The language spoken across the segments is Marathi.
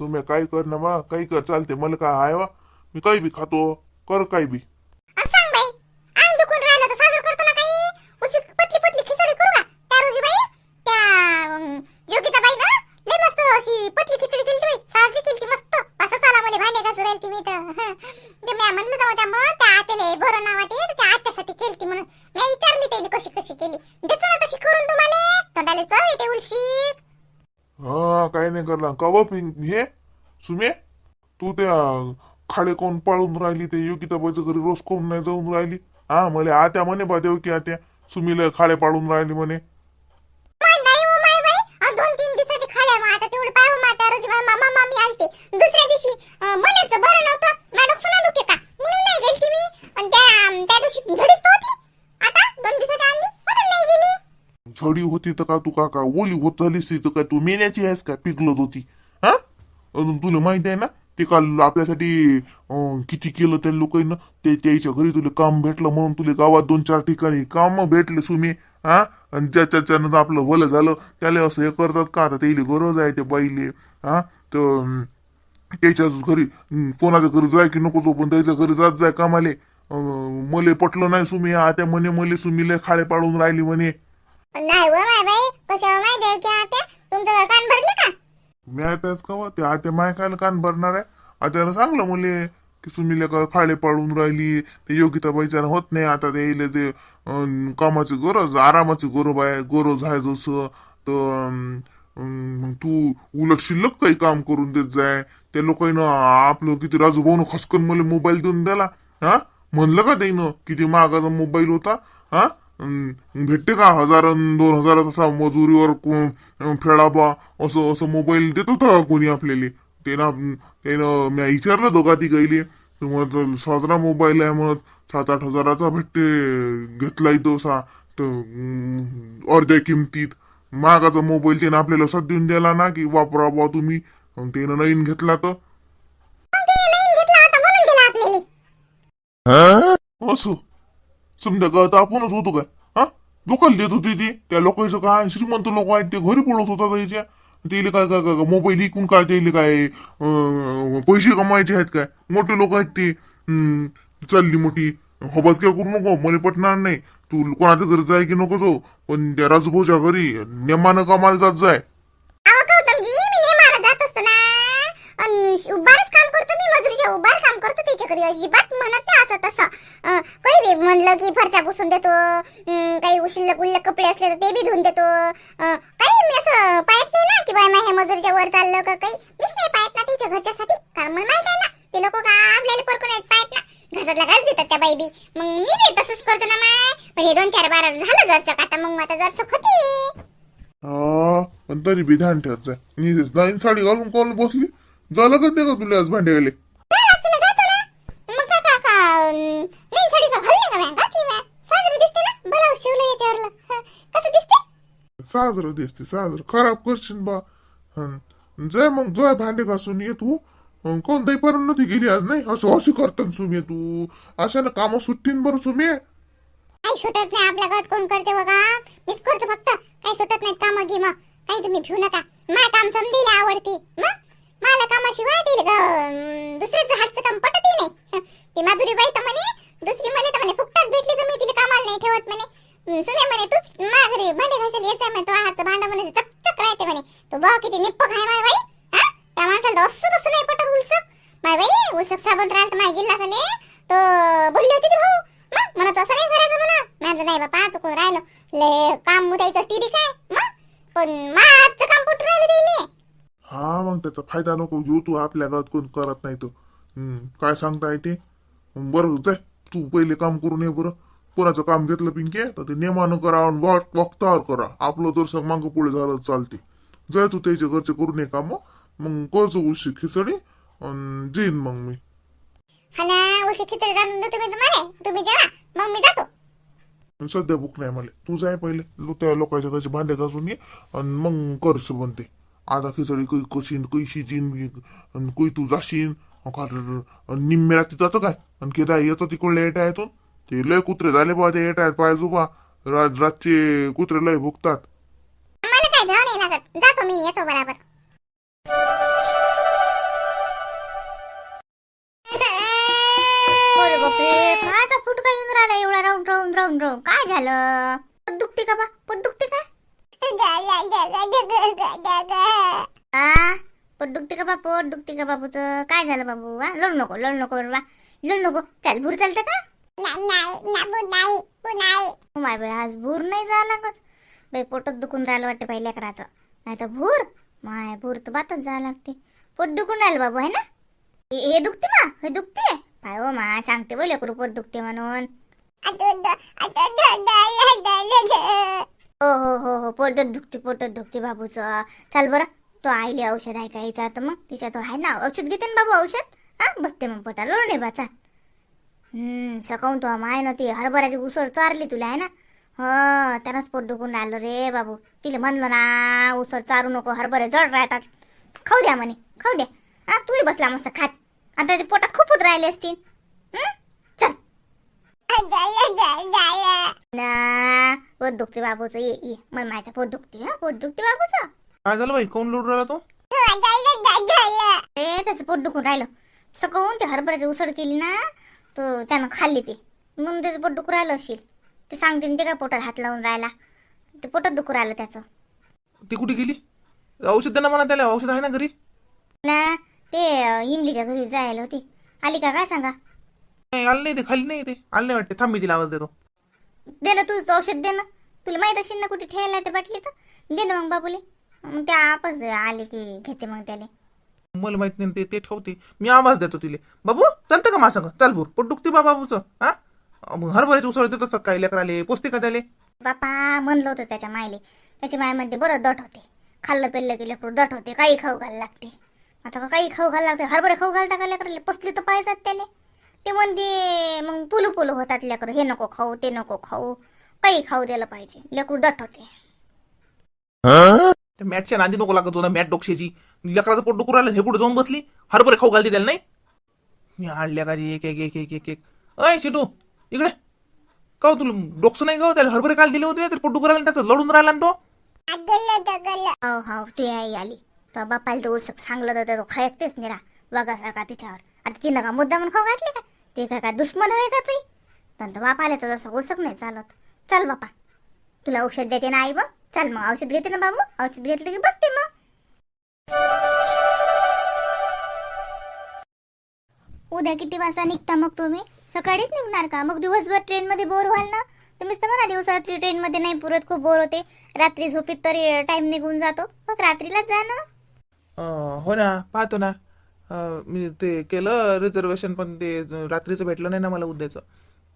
सुम्या काय कर ना मा काही कर चालते मला काय आहे वा? मी काही बी खातो कर काही बी अं, सांग बाई अंग दुखून राहिलं तर साजरं करतो ना काही उची पतली पतली खिचडी करू का त्या रोजी बाई त्या अं, योगिता बाई ना लय मस्त अशी पतली खिचडी केली बाई साजरी केली मस्त असं चला मला भांडे घासू राहिली मी तर हं. ते मी म्हणलं तर त्या मग त्या आत्याला बरं नाव वाटे तर त्या आत्यासाठी केली म्हणून मी विचारली त्याला कशी कशी केली देतो ना तशी करून तुम्हाला तोंडाला चव येते उलशीक हा काही नाही करला कवा पिंक? हे? सुमे? तू त्या खाडे कोण पाळून राहिली ते योगिताबाईच्या घरी रोज कोण नाही जाऊन राहिली? हा मला आत्या म्हणे बा देव की आत्या. सुमीला खाडे पाळून राहिली म्हणे. हो दुसऱ्या दिवशी मला बरं नव्हतं. मॅडम पुन्हा दुखे का? म्हणून नाही गेलती मी. त्या दिवशी झडीच होती आता दोन दिवसाच्या आधी म्हणून नाही गेली होती तर का तू काका? ओली होत झालीस तर काय तू मेल्याची आहेस का? पिकलत होती. हा? अजून तुला माहिती आहे ना ते काल आपल्यासाठी किती केलं त्या लोकांना? ते त्याच्या घरी तुला काम भेटलं म्हणून तुला गावात दोन चार ठिकाणी काम भेटले सुमे हा? आणि ज्याच्यानं आपलं भलं झालं त्याला असं हे करतात का? आता त्याला गरज आहे त्या बाईले हा? तर त्याच्या घरी कोणाच्या घरी जाय की नको जो हो, पण त्याच्या घरी जात जाय कामाले. अं, मले पटलं नाही सुमी आता म्हणे मले सुमीले खाळे पाडून राहिली म्हणे. नाही हो माय बाई कशा माय देव की आत्या? तुमचं कान भरले का? मी आताच का ते आता माय काय कान भरणार आहे. आता सांगलं मुले की सुमीला का फाळे पाडून राहिली. ते योगिताबाईच्या होत नाही. आता ते येईल ते अं, कामाची गरज आरामाची गरज आहे. गरज आहे जसं. तर अं, मग तू उलट शिल्लक काही काम करून देत जाय. त्या लोकांना आपलं किती राजूभाऊन खसकन मला मोबाईल देऊन दिला हा? म्हणलं का त्यानं किती महागाचा मोबाईल होता. हा? भेटते का? हजार अन् दोन हजार तसा मजुरीवर को- फेडाबा असं असं मोबाईल देत होता का कोणी आपल्याला? त्यानं त्यानं मी विचारलं दोघा ती गैली तुम्हाला साजरा मोबाईल आहे म्हणत सात आठ हजाराचा भेटते घेतलाय तो सा तर अं, अर्ध्या किमतीत. महागाचा मोबाईल त्यानं आपल्याला साथ देऊन दिला ना की वापरा बा तुम्ही. त्यानं नवीन घेतला तर. मग ते नवीन घेतला होता म्हणून दिला आपल्याला. असं. समजा आता आपणच होतो काय? हा? लोकल देत होती ते. त्या लोकांचं काय? श्रीमंत लोक आहेत ते. घरी बोलत होता त्याच्या त्याला काय काय काय मोबाईल इकून काय त्याला काय पैसे कमायचे आहेत काय? मोठे लोक आहेत ते. हम्म, चालली मोठी. हबास काय करू नको. मला पटणार नाही. तू कोणाचं घरी जाय की नको जाऊ हो. पण त्या राजभाऊच्या घरी नेमानं कामाला जात जाय. अहो काम करतो मी उभार काम करतो त्याच्या अजिबात म्हणत नाही असं तसं. काही बी म्हणलं की फरचा पुसून देतो काही उशिल्लक उल्लक कपडे असले तर ते बी धुवून देतो. काही मी असं पाहत नाही ना की बाय हे मजुरीच्या वर चाललं का काही. मीच नाही पाहत ना त्याच्या घरच्यासाठी. कारण मला माहीत आहे ना ते लोक का आपल्याला परकून आहेत पाहत ना. घरातला घास देतात त्या बाई बी. मग मी बी तसंच करतो ना माय. पण हे दोन चार बारा झालं जरसं आता मग आता जरसं खती हा तरी बी ध्यान ठेवत जाय साडी घालून कोण बसली? झालं का ते का तुला आज भांडे गेले काय लागतं ना, जातो ना. मग का- का- का, अं, नवीन साडी का घालली का म्या? घातली म्या. साजरी दिसते ना ब्लाऊज शिवलं याच्यावरलं हं, कसं दिसते साजरं दिसते साजरं खराब करशील बा जय मग जय भांडे घासून ये तू हं, कोणताही पर्यंत गेली आज नाही असं अशी करतात सुमे तू अशा ना कामं सुट्टीन बरं सुमे काही सुटत नाही आपल्या घरात कोण करते बघा मीच करतो फक्त काही सुटत नाही काम घे मग काही तुम्ही भिवू नका माय काम समजेल आवडते मग मला कामाशिवाय दिल दुसऱ्याचं हातचं काम पटतही नाही ती माधुरी बाई तर म्हणे दुसरी म्हणे तर म्हणे फुकटात भेटली तर मी तिला कामाला नाही ठेवत म्हणे हं, सुने म्हणे तूच माझ्या घरी भांडे घासायला येत आहे म्हणे तो हातचं भांडं म्हणे चकचक राहते म्हणे तू बघ किती निप्प काय माय बाई. हा? त्या माणसाला तर असं तसं नाही पटत उलसक माय बाई उलसक साबण राहिलं तर माय गिल्ला झाले. तो बोलली होती ती भाऊ. मग म्हणत असं नाही करायचं म्हणा. माझं नाही बापा चुकून राहिलो. ले काम मुदायचं टिरी काय? मग? पण माझं काम कुठं राहिलं दिले हा मग त्याचा फायदा नको घेऊ तू. आपल्या गावात कोण करत नाही तो हं, काय सांगता येते बरं जाय. तू पहिले काम करून ये बरं. कोणाचं काम घेतलं पिंके? तर ते नेमानं करा आणि वाट वक्तावर करा. आपलं जर मागं पुढे झालं तर चालते. जाय तू त्याच्या घरचे करून ये काम मग करतो उशी खिचडी आणि जेईन मग मी हा ना उशी खिचडी रांधून देतो मी तुम्हाला तुम्ही जेवा मग मी जातो सध्या भूक नाही मला तू जाय पहिले लो- त्या लोकांच्या घरचे भांडे घासून ये आणि मग कर बनते आता खिचडी कै कशीन कै शिजीन आणि कै तू जाशीन निम्मे रात्री जातं काय आणि किती येतो तिकडल्या एटा येतो ते लय कुत्रे झाले बा ते पाहिजे बा रात रातचे कुत्रे लय भुकतात नाही लागत. जातो मी येतो बराबर. फुटका येऊन एवढा. काय झालं? दुखते का बा? पोट दुखते का? आ? दुखते का बा? पोट दुखते का बाबूचं? काय झालं बाबू हा लढू नको लढू नको बरोबर लढू नको. चाल भूर चालतं का? नाही नाही नाही नाही माय आज भूर नाही झाला बाई पोटत दुखून राहिलं वाटते पहिल्या करायचं नाही तर भूर माय भूर तर बातच जायला लागते. पोट दुखून राहिलं बाबू आहे ना? हे हे दुखते मा हे दुखते? काय हो मा सांगते बोल लेकरू पोट दुखते म्हणून. हो हो हो हो पोटत दुखते पोटत दुखते बाबूचं. चाल बरं तो आईले औषध आहे का याचा तर मग तिच्या तो आहे ना औषध घेते ना बाबू औषध? हा बघते मग पोटाला लोणे बाचा हम्म सकाळून तो माय ना ती हरभऱ्याची उसळ चारली तुला आहे ना? हो त्यानंच पोट दुखून राहिलं रे बाबू. तिला म्हणलं ना उसळ चारू नको हरभरे जड राहतात. खाऊ द्या म्हणे खाऊ द्या. हा तूही बसला मस्त खात. आता ते पोटात खूपच राहिले असतील? चल. ना पोट दुखते बाबूचं. ये ये. मला माहिती आहे, पोट दुखते हा? पोट दुखते बाबूचं? काय झालं बाई? कोण लुडू राहिला तो? ए त्याचं पोट दुखून राहिलं. सकाळून ते हरभऱ्याची उसळ केली ना तर त्यानं खाल्ली ते. म्हणून त्याचं पोट दुखून राहिलं असेल. ते सांगते ना ते काय पोटात हात लावून राहिला ते पोटात दुखून राहिलं त्याचं. ती कुठे गेली? औषध ना म्हणा त्याला औषध आहे ना घरी? ना ते अं, इमलीच्या घरी जायला होती. आली का काय सांगा? नाही आलं नाही ते खाली नाही ते. आलं नाही वाटते. थांब मी तिला आवाज देतो. दे ना तुझं औषध दे ना. तुला माहीत असेल ना कुठे ठेवायला ते बाटली तर. दे ना मग बाबूले. मग त्या आपच आले की घेते मग त्याले. मला माहीत नाही ते ते ठेवते. मी आवाज देतो तिले. बाबू चालतं का मा सांग चाल भूर पोट दुखते बा बाबूचं. हा? मग हरभऱ्याची उसळ देत असतात काही लेकराले. पोचते का त्याले? बापा म्हणलं होतं त्याच्या मायले. त्याची माय म्हणते बरं दट होते. खाल्लं पेल्लं की लेकरू दट होते. काही खाऊ घाल लागते. आता का काही खाऊ घाल लागते? हरभरे खाऊ घालता का लेकराले? पसले तर पाहिजेत त्याले. ते म्हणते मग पुलू पुलू होतात लेकरं. हे नको खाऊ ते नको खाऊ. काही खाऊ द्यायला पाहिजे. लेकरू दट होते. त्या मॅटच्या नांदी नको लागत मॅट डोक्षेची लेकराचं पोट दुखू राहिलं हे कुठे जाऊन बसली? हरभरे खाऊ घालते त्याला नाही? मी आणल्या का एक एक एक एक एक एक. अय शिटू. इकडे. का हो तुला डोकसं नाही का हो? त्याला हरभरे काल दिले होते तर पोटू करायला राहिलं त्याचं लढून राहिला ना तो? हो हो ती आई आली. तो बापाला तो उसक सांगलं तर तो खायकतेच निरा. वाघासारखा तिच्यावर. आता तिनं का मुद्दा म्हणून खाऊ घातले का? ते काय काय दुश्मन आहे का तुही तर बापाला तर तसं उसक नाही चालत. चल बापा. तुला औषध देते ना आई बघ. चल मग औषध घेते ना बाबू. औषध घेतलं की बसते मग. उद्या किती वाजता निघता मग तुम्ही? सकाळीच निघणार का? मग दिवसभर ट्रेनमध्ये बोर व्हाल ना? तुम्हीच तर म्हणा दिवसात ट्रेनमध्ये नाही पुरत खूप बोर होते. रात्री झोपीत तरी टाइम निघून जातो. मग रात्रीलाच जा ना. अं, हो ना पाहतो ना. अं, मी ते केलं रिझर्वेशन पण ते रात्रीचं भेटलं नाही ना मला उद्याचं.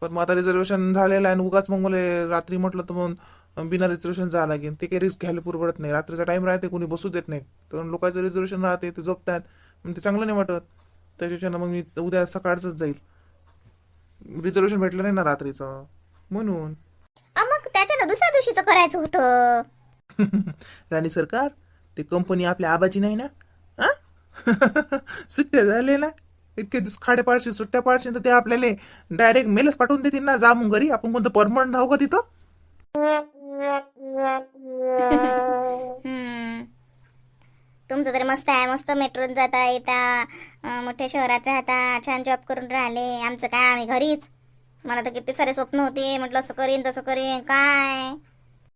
पण मग आता रिझर्वेशन झालेलं आहे आणि उगाच मग मला रात्री म्हटलं तर मग बिना रिझर्वेशन जावं लागेल ते काही रिस्क घ्यायला पुरवडत नाही. रात्रीचा टाइम राहते कोणी बसू देत नाही. तर लोकांचं रिझर्वेशन राहते ते झोपतात. मग ते चांगलं नाही वाटत. त्याच्यानं मग मी उद्या सकाळचंच जाईल. रिझर्वेशन भेटलं नाही ना रात्रीचं. म्हणून. मग त्याच्यानं दुसऱ्या दिवशीचं करायचं होतं. राणी सरकार ते कंपनी आपल्या आबाची नाही ना? हा सुट्ट्या झाले ना? इतके दिवस खाडे पाडशे सुट्ट्या पाडशे तर ते आपल्याला डायरेक्ट मेलच पाठवून देतील ना जा मग घरी? आपण कोणतं परमनंट राहू का तिथं. तुमचं तर मस्त आहे मस्त मेट्रोत जाता येता. मोठ्या शहरात राहता छान जॉब करून राहिले. आमचं काय आम्ही घरीच. मला तर किती सारे स्वप्न होते. म्हटलं असं करीन तसं करीन. काय?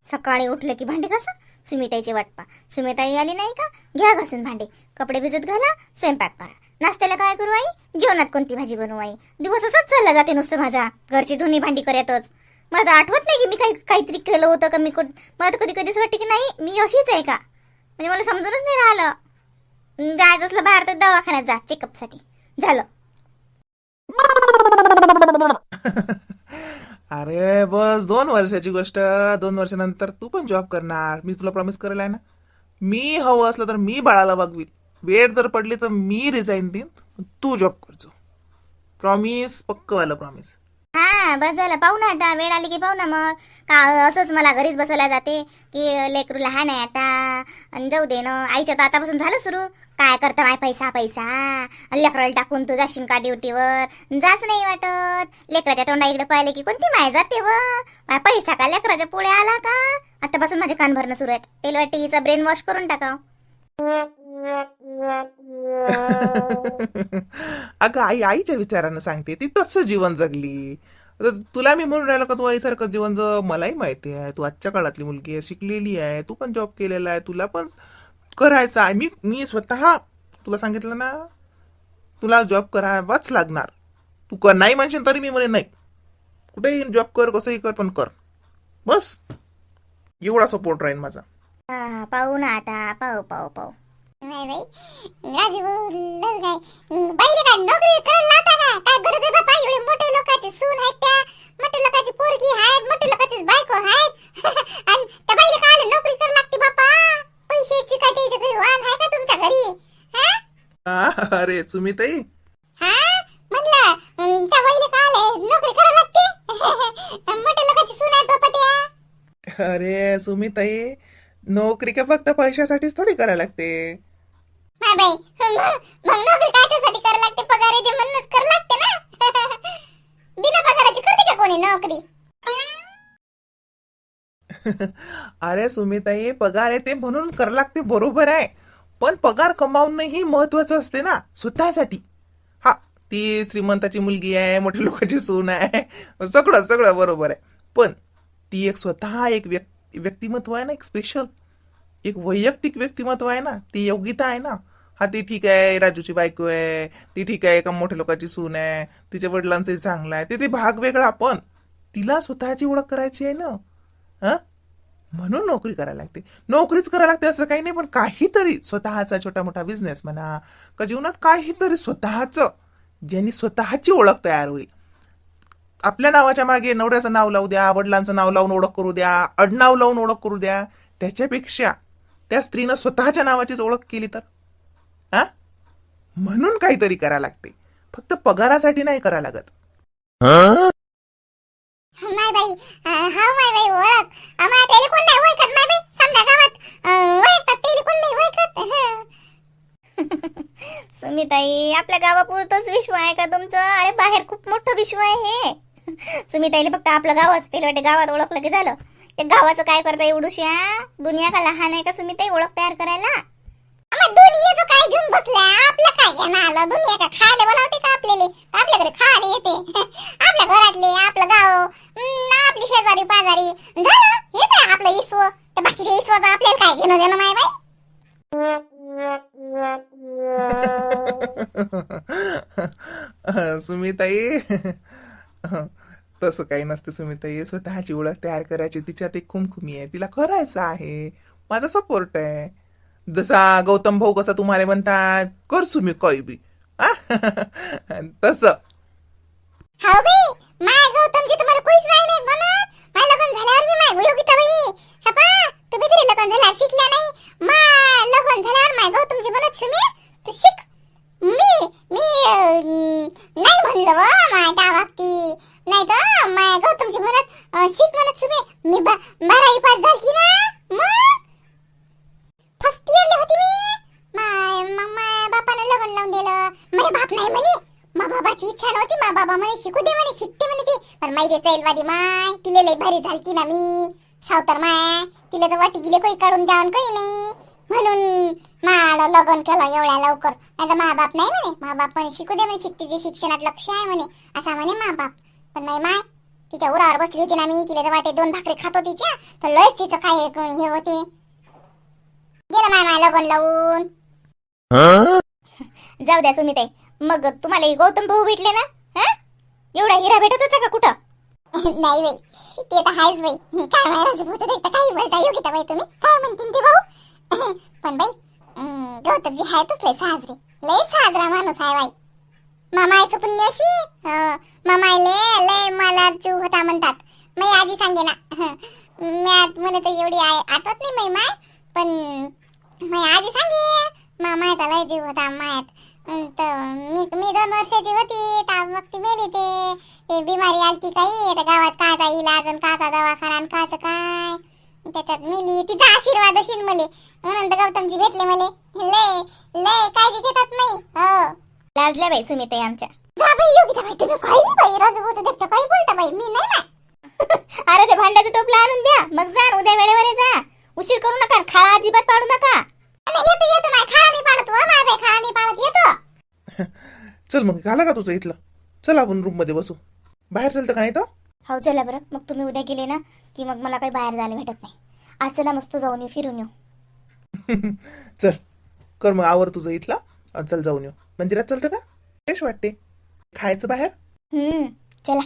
सकाळी उठलं की भांडे कसं सुमिताईची वाटपा सुमिताई आली नाही का? घ्या घासून भांडे. कपडे भिजत घाला स्वयंपाक करा. नाश्त्याला काय करू आई? जेवणात कोणती भाजी बनवू आई? दिवस असंच चालला जाते नुसतं माझा. घरची धुनी भांडी करतच मला तर आठवत नाही की मी काही काहीतरी केलं होतं का मी मला तर कधी कधीच वाटते की नाही मी अशीच आहे का? म्हणजे मला समजूनच नाही राहिलं. जायचं असलं बाहेर तर दवाखान्यात जा चेकअपसाठी झालं. अरे बस दोन वर्षाची गोष्ट. दोन वर्षानंतर तू पण जॉब करणार. मी तुला प्रॉमिस करेल आहे ना? मी हवं असलं तर मी बाळाला बघवील वेळ जर पडली तर मी रिझाईन देईन. तू जॉब करजो प्रॉमिस पक्कवालं प्रॉमिस हा बस झालं. पाहू ना आता वेळ आली की पाहू ना मग. का असंच मला घरीच बसवल्या जाते की लेकरू लहान आहे आता. आणि जाऊ दे ना. आईच्या तर आतापासून झालं सुरू. काय करतं माय पैसा पैसा? लेकराला टाकून तू जाशील का ड्युटीवर? जाच नाही वाटत. लेकराच्या तोंडा इकडे पाहिले की कोणती माय जाते व? माय पैसा का लेकराच्या पुढे आला का? आतापासून माझे कान भरणं सुरू आहेत. तेल वाटते हिचा ब्रेन वॉश करून टाकाव. अगं आई आईच्या विचारानं सांगते ती तसं जीवन जगली. तुला मी म्हणून राहिलो का तू आईसारखं जीवन जग? मलाही माहिती आहे तू आजच्या काळातली मुलगी आहे शिकलेली आहे तू पण जॉब केलेला आहे तुला पण करायचं आहे. मी मी स्वतः तुला सांगितलं ना तुला जॉब करावाच लागणार. तू कर नाही म्हणशील तरी मी म्हणे नाही. कुठेही जॉब कर कसंही कर पण कर. बस. एवढा सपोर्ट राहील माझा. पाहू ना आता पाहू पाहू पाहू. नाही बाई. काय. बाईले काय नोकरी करायला लावता का? काय गरज आहे बाबा एवढे मोठे लोकांचे सून आहेत त्या. मोठे लोकांची पोरगी आहेत मोठे लोकांची बायको आहेत. आणि त्या बाईले काय नोकरी करायला लागते बापा. पैशाची काय त्याच्या घरी. वाहन आहे का तुमच्या घरी? हा? अरे सुमिताई. हा? म्हटलं त्या काय नोकरी करायला लागते? मोठे लोकांची सून आहेत बापा त्या. अरे सुमिताई. नोकरी का फक्त पैशासाठीच थोडी करायला लागते? बाई. मग? नोकरी कायच्यासाठी लागते? पगार येते म्हणूनच लागते ना? बिना पगाराची करते का कोणी नोकरी? अरे सुमिताई पगार येते म्हणून कर लागते बरोबर आहे. पण पगार कमावणं ही महत्वाचं असते ना स्वतःसाठी. हा ती श्रीमंताची मुलगी आहे मोठ्या लोकांची सून आहे. सगळं सगळं बरोबर आहे. पण ती एक स्वतः एक व्यक् व्यक्तिमत्व आहे ना एक स्पेशल एक वैयक्तिक व्यक्तिमत्व आहे ना ती योग्यता आहे ना. हा ती ठीक आहे राजूची बायको आहे ती ठीक आहे एका मोठ्या लोकांची सून आहे तिच्या वडिलांचंही चांगलं आहे. ते ते भाग वेगळा पण तिला स्वतःची ओळख करायची आहे ना? हां? म्हणून नोकरी करायला लागते. नोकरीच करायला लागते असं काही नाही पण काहीतरी स्वतःचा छोटा मोठा बिझनेस म्हणा का जीवनात काहीतरी स्वतःचं ज्यांनी स्वतःची ओळख तयार होईल. आपल्या नावाच्या मागे नवऱ्याचं नाव लावू द्या वडिलांचं नाव लावून ओळख करू द्या अडनाव लावून ओळख करू द्या त्याच्यापेक्षा त्या स्त्रीनं स्वतःच्या नावाचीच ओळख केली तर? हा? म्हणून काहीतरी करा लागते. फक्त पगारासाठी नाही करा लागत. माय बाई अं, हाव माय बाई ओळख. त्याला कोण नाही ओळखत माय बाई. समजा गावात अं, ओळखतात त्याला कोण नाही ओळखत. हं. सुमिताई आपल्या गावापुरतच विश्व आहे का तुमचं? अरे बाहेर खूप मोठं विश्व आहे. हे सुमिताईला फक्त आपलं गावच तिला वाटते गावात ओळखलं की झालं. या गावाचं काय करता एवढूशा दुनिया का लहान आहे का सुमिताई? ओळख तयार करायला? दुनियेचं काय घेऊन बसलाय? आपलं काय? घेणं आलं दुनिया का खायला बोलावते का आपल्याले? आपल्याकडे खायला येते. आपल्या घरातले आपलं गाव आपली शेजारी पाजारी. झालं? हे काय आपलं इसव तर बाकीच्या इसवाचं आपल्याला काय घेणं देणं माय बाई? सुमिताई. तसं काही नसतं सुमिताई. स्वतःची ओळख तयार करायची तिच्यात एक खुमखुमी आहे. तिला करायचं आहे माझा सपोर्ट आहे. जसा गौतम भाऊ कसा तुम्हाला म्हणतात करसू मी काही बी. तस तसं. हाव माय गौतमजी तुम्हाला कोणीच नाही नाही म्हणत माय लग्न झाल्यावर मी माय योगिता बाई हा पा तुम्ही तरी लग्न झाल्यावर शिकल्या नाही. माय लग्न झाल्यावर माय गौतमजी म्हणत सुमी तू शिक. मी मी नाही म्हणलं व माय त्या बाबती नाही तर माय गौतमजी म्हणत शिक म्हणत सुमी. मी बा- बारावी पास झाली ना मग? फर्स्ट इयरला होती मी माय मग माय बापानं लग्न लावून दिलं. माझे बाप नाही म्हणे. मा बाबाची इच्छा नव्हती. मा बाबा म्हणे शिकू दे म्हणे शिकते म्हणे ती. पण माहिती चैलवादी माय. तिले लई भारी झालती ना मी. सावतर माय तिला तर वाटी गेले काही काढून द्या काही नाही. म्हणून मला लग्न केलं एवढ्या लवकर. नाही तर मा बाप नाही म्हणे. मा बाप म्हणे शिकू दे म्हणे शिकतीचे शिक्षणात लक्ष आहे म्हणे. असा म्हणे मा बाप. पण नाही माय तिच्या उरावर बसली होती ना मी. तिला तर वाटे दोन भाकरी खात होती तिच्या तर लयच तिचं काय हे हे होते. गेलं माय माय लग्न लावून. जाऊ द्या सुमिताई मग तुम्हाला हे गौतम भाऊ भेटले ना? हा? एवढा हिरा भेटत होता का कुठं? नाही बाई ते तर आहेच बाई. मी काय महाराज भूत देखता काही बोलता योग्यता बाई तुम्ही. काय म्हणतील ते भाऊ? पण बाई गौतमजी आहेतच लय साजरे. लय साजरा माणूस आहे बाई. मामायचं पुण्य अशी. मामायले लय मला जीव होता म्हणतात. मी आधी सांगे ना मला तर एवढी आठवत नाही मै माय. पण सांगे मामायचा लय जीव होता मायात तर मी मी दोन वर्षाची होती मग ती मेली ते. ते बिमारी आलती काही गावात काचा इलाज आणि काचा दवाखाना आणि काचं काय. त्याच्यात मिली तिचा आशीर्वाद असेल मले. म्हणून तर गौतमजी भेटले मले. लय लय काळजी घेतात नाही. हो. लाजल्या बाई सुमिताई आमच्या. जा बाई योगिता बाई तुम्ही काही नाही बाई राजूभाऊचं देखता काही बोलता बाई. मी नाही बाई अरे ते भांड्याचं टोपलं आणून द्या. मग जा उद्या वेळेवर जा. उशीर करू नका खाळा अजिबात पाडू नका. येतो येतो नाही पाडत हो माय बाई खाळा नाही पाडत येतो चल मग झालं का तुझं इथलं? चल आपण रूममध्ये बसू. बाहेर चलतं का नाही तो? हो चला बरं. मग तुम्ही उद्या गेले ना की मग मला काही बाहेर जायला भेटत नाही. आज चला मस्त जाऊन येऊ फिरून येऊ. चल कर मग आवर तुझं इथला आणि चल जाऊन येऊ. मंदिरात चलतं का? फ्रेश वाटते. खायचं बाहेर? हम्म चला.